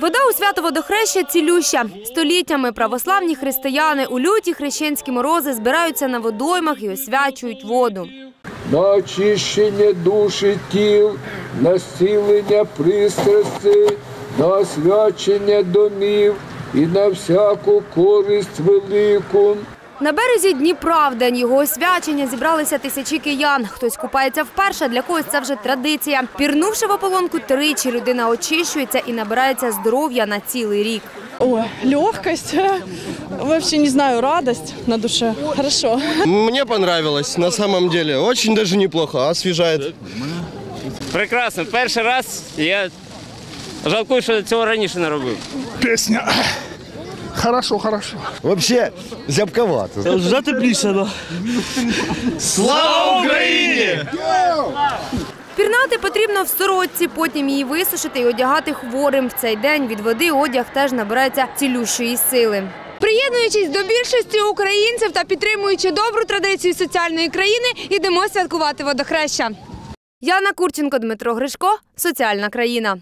Вода у свято водохреща цілюща. Століттями православні християни у люті хрещенські морози збираються на водоймах і освячують воду. на очищення душі тіл, на зцілення пристрасти, на освячення домів і на всяку користь велику. На березі Дніпра в день його освячення зібралися тисячі киян. Хтось купається вперше, для когось це вже традиція. Пірнувши в ополонку тричі, людина очищується і набирається здоров'я на цілий рік. Ой, легкость, вообще не знаю, радость на душе. Хорошо. Мне понравилось, на самом деле. Очень даже неплохо, освежает. Прекрасно. Перший раз я жалкую, що цього раніше не робив. Песня. Хорошо, хорошо. Вообще, зябковато. Вже тепліше, да. Слава Україні! Пірнати потрібно в сорочці, потім її висушити і одягати хворим. В цей день від води одяг теж набирається цілющої сили. Приєднуючись до більшості українців та підтримуючи добру традицію соціальної країни, йдемо святкувати водохреща. Яна Курченко, Дмитро Гришко, Соціальна країна.